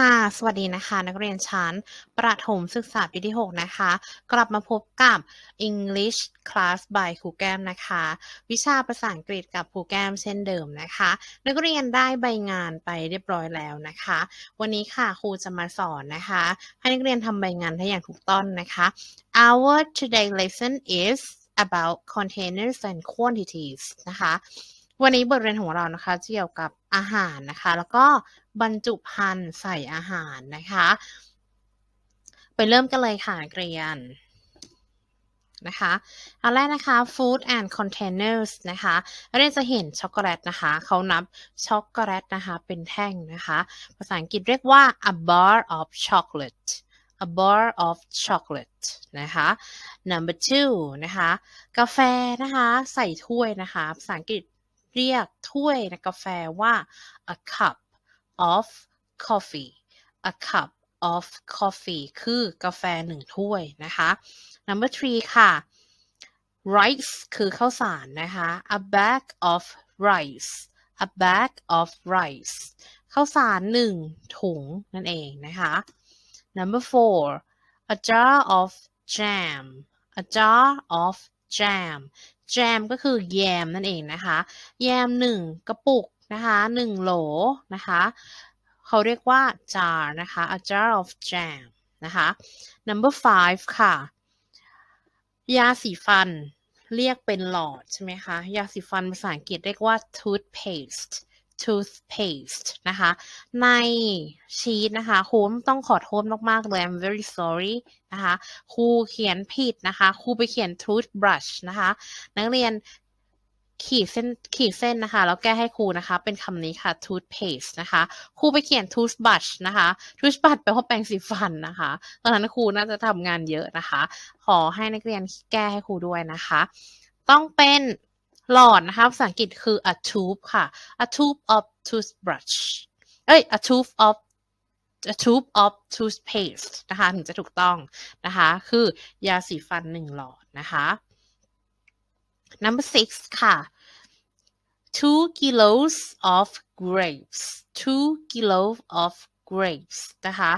ค่ะ สวัสดีนะคะ นักเรียนชั้น ประถมศึกษาปีที่ 6 นะคะ กลับมาพบกับ English Class by ครูแก้มนะคะ วิชาภาษาอังกฤษกับครูแก้มเช่นเดิมนะคะ นักเรียนได้ใบงานไปเรียบร้อยแล้วนะคะ วันนี้ค่ะครูจะมาสอนนะคะ ให้นักเรียนทำใบงานให้อย่างถูกต้องนะคะ Our today lesson is about containers and quantities นะคะวันนี้บทเรียนของเรานะคะเกี่ยวกับอาหารนะคะ แล้วก็ บรรจุภัณฑ์ใส่อาหารนะคะ ไปเริ่มกันเลยค่ะเรียนนะคะอันแรกนะคะ food and containers นะคะเรียนจะเห็นช็อกโกแลตนะคะ เขานับช็อกโกแลตนะคะ เป็นแท่งนะคะ ภาษาอังกฤษเรียกว่า a bar of chocolate a bar of chocolate นะคะ number two นะคะ กาแฟนะคะ ใส่ถ้วยนะคะ ภาษาอังกฤษเรียกถ้วยกาแฟว่า a cup of coffee a cup of coffee คือกาแฟหนึ่งถ้วยนะคะ number three ค่ะ rice คือข้าวสารนะคะ a bag of rice a bag of rice ข้าวสารหนึ่งถุงนั่นเองนะคะ number four a jar of jam a jar of jam jam ก็คือแยมนั่นเองนะคะ แยมหนึ่งกระปุก นะคะหนึ่งโหลนะคะเขาเรียกว่า jar นะคะ a jar of jam นะคะ number five ค่ะ ยาสีฟันเรียกเป็นหลอดใช่ไหมคะ ยาสีฟันภาษาอังกฤษเรียกว่า toothpaste toothpaste นะคะ ในชีตนะคะครูต้องขอโทษมากๆเลย I'm very sorry นะคะครูเขียนผิดนะคะครูไปเขียน toothbrush นะคะ นักเรียน ขีดเส้นขีดเส้นนะคะ แล้วแก้ให้ครูนะคะ เป็นคำนี้ค่ะ toothpaste นะคะครูไปเขียน toothbrush นะคะ toothbrush แปลว่าแปรงสีฟันนะคะตอนนั้นครูน่าจะทำงานเยอะนะคะ ขอให้นักเรียนแก้ให้ครูด้วยนะคะ ต้องเป็นหลอดนะคะภาษาอังกฤษคือ a tube ค่ะ a tube of toothbrush เอ้ย a tube of a tube of toothpaste นะคะถึงจะถูกต้องนะคะ คือยาสีฟันหนึ่งหลอดนะคะ number six ค่ะ two kilos of grapes two kilos of grapes นะคะ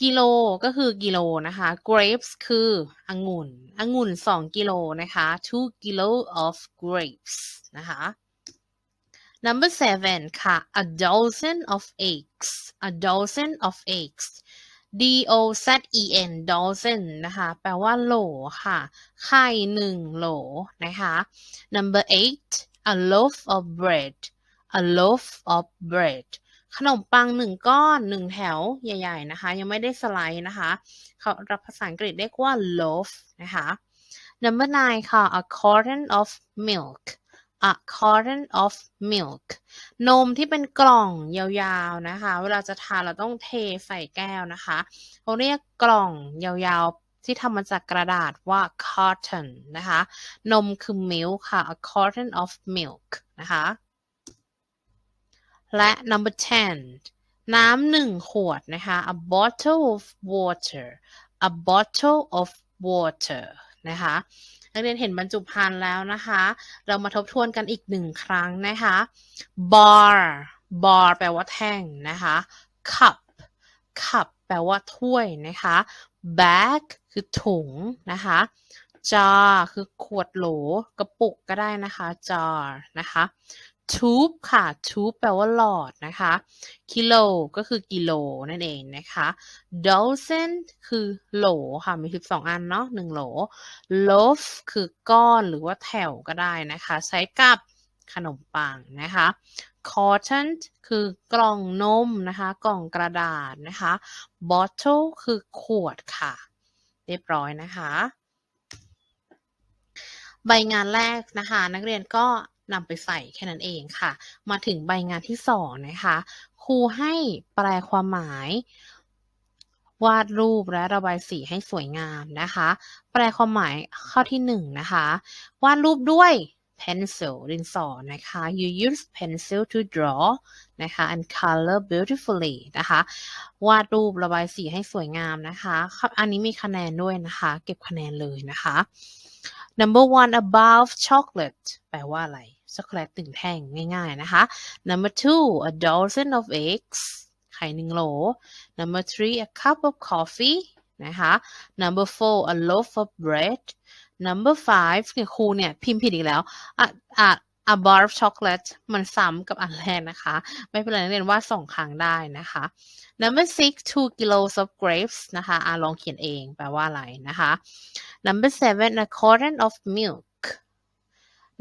กิโลก็คือกิโลนะคะ grapes คือองุ่นองุ่นสองกิโลนะคะ two kilo of grapes นะคะ number seven ค่ะ a dozen of eggs a dozen of eggs D O Z E N dozen นะคะ แปลว่าโหลค่ะ ไข่หนึ่งโหลนะคะ number eight a loaf of bread a loaf of bread ขนมปังหนึ่งก้อนหนึ่งแถวใหญ่ ๆ นะคะ ยังไม่ได้สไลด์นะคะเขาภาษาอังกฤษเรียกว่า loaf นะคะ number nine ค่ะ a carton of milk a carton of milk นมที่เป็นกล่องยาวๆนะคะ เวลาจะทานเราต้องเทใส่แก้วนะคะเขาเรียกกล่องยาวๆที่ทำมาจากกระดาษว่า carton นะคะ นมคือ milk ค่ะ a carton of milk นะคะ และ number 10น้ำหนึ่งขวดนะคะ a bottle of water a bottle of water นะคะ นักเรียนเห็นบรรจุภัณฑ์แล้วนะคะ เรามาทบทวนกันอีกหนึ่งครั้งนะคะ bar bar แปลว่าแท่งนะคะ cup cup แปลว่าถ้วยนะคะ bag คือถุงนะคะ jar คือขวดโหลกระปุกก็ได้นะคะ jar นะคะ tube ค่ะ tube แปลว่าหลอดนะคะ kilo ก็คือกิโลนั่นเองนะคะ dozen คือโหลค่ะ มี 12 อันเนาะหนึ่งโหล loaf คือก้อนหรือว่าแถวก็ได้นะคะ ใช้กับขนมปังนะคะ carton คือกล่องนมนะคะ กล่องกระดาษนะคะ bottle คือขวดค่ะ เรียบร้อยนะคะ ใบงานแรกนะคะ นักเรียนก็ นำไปใส่แค่นั้นเองค่ะ มาถึงใบงานที่สองนะคะ ครูให้แปลความหมายวาดรูปและระบายสีให้สวยงามนะคะ แปลความหมายข้อที่หนึ่งนะคะ วาดรูปด้วย pencil ดินสอนะคะ you use pencil to draw นะคะ and color beautifully นะคะ วาดรูประบายสีให้สวยงามนะคะอันนี้มีคะแนนด้วยนะคะ เก็บคะแนนเลยนะคะ number one above chocolate แปลว่าอะไร ช็อกโกแลตตึงแท่งง่ายๆนะคะ number two a dozen of eggs ขข่หนึ่งโหล number three a cup of coffee นะคะ number four a loaf of bread number five เนี่ยครูเนี่ยพิมพ์ผิดอีกแล้วอะอะ a bar of chocolate มันซ้ำกับอันแรกนะคะ ไม่เป็นไรนักเรียนว่าสองครั้งได้นะคะ number six two kilos of grapes นะคะอะลองเขียนเองแปลว่าอะไรนะคะ number seven a carton of milk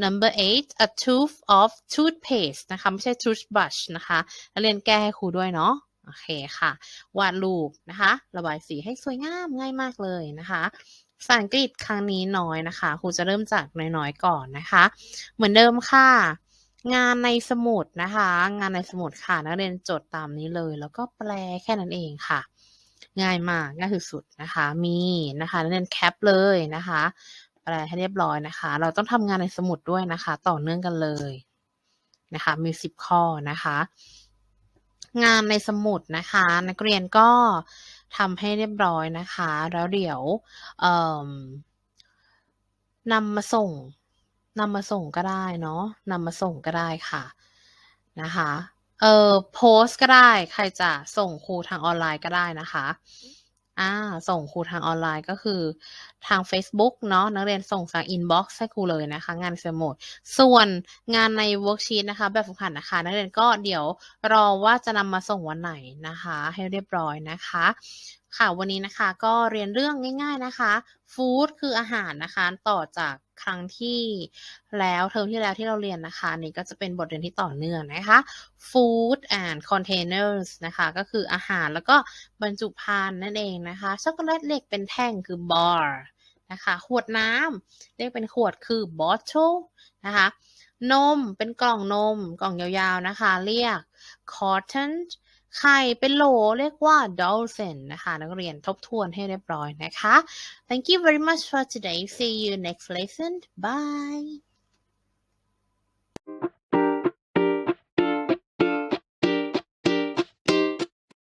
number eight a tube of toothpaste นะคะ ไม่ใช่ toothbrush นะคะนักเรียนแก้ให้ครูด้วยเนาะโอเคค่ะ วาดรูปนะคะ ระบายสีให้สวยงามง่ายมากเลยนะคะภาษาอังกฤษครั้งนี้น้อยนะคะครูจะเริ่มจากน้อยๆก่อนนะคะ เหมือนเดิมค่ะ งานในสมุดนะคะ งานในสมุดค่ะ นักเรียนจดตามนี้เลย แล้วก็แปลแค่นั้นเองค่ะ ง่ายมากง่ายสุดๆนะคะ มีนะคะนักเรียนแคปเลยนะคะ แปลให้เรียบร้อยนะคะ เราต้องทำงานในสมุดด้วยนะคะ ต่อเนื่องกันเลยนะคะมีสิบข้อนะคะ งานในสมุดนะคะ นักเรียนก็ทำให้เรียบร้อยนะคะ แล้วเดี๋ยวเอ่อนำมาส่งนำมาส่งก็ได้เนาะนำมาส่งก็ได้ค่ะนะคะเออโพสก็ได้ใครจะส่งครูทางออนไลน์ก็ได้นะคะ อ่า ส่งครูทางออนไลน์ก็คือทาง Facebook เนาะนักเรียนส่งทางอินบ็อกซ์ให้ครูเลยนะคะ งานสมุดส่วนงานในเวิร์กชีตนะคะ แบบฝึกหัดนะคะ นักเรียนก็เดี๋ยวรอว่าจะนำมาส่งวันไหนนะคะ ให้เรียบร้อยนะคะ ค่ะวันนี้นะคะก็เรียนเรื่องง่าย ๆนะคะฟู้ดคืออาหารนะคะต่อจากครั้งที่แล้วเทอมที่แล้วที่เราเรียนนะคะนี่ก็จะเป็นบทเรียนที่ต่อเนื่องนะคะ food and containers นะคะ ก็คืออาหารแล้วก็บรรจุภัณฑ์นั่นเองนะคะช็อกโกแลตเล็กเป็นแท่งคือ bar นะคะขวดน้ำเรียกเป็นขวดคือ bottle นะคะนมเป็นกล่องนมกล่องยาวๆนะคะ เรียก carton ไข่เป็นโหลเรียกว่า dolphin นะคะนักเรียนทบทวนให้เรียบร้อยนะคะ Thank you very much for today see you next lesson bye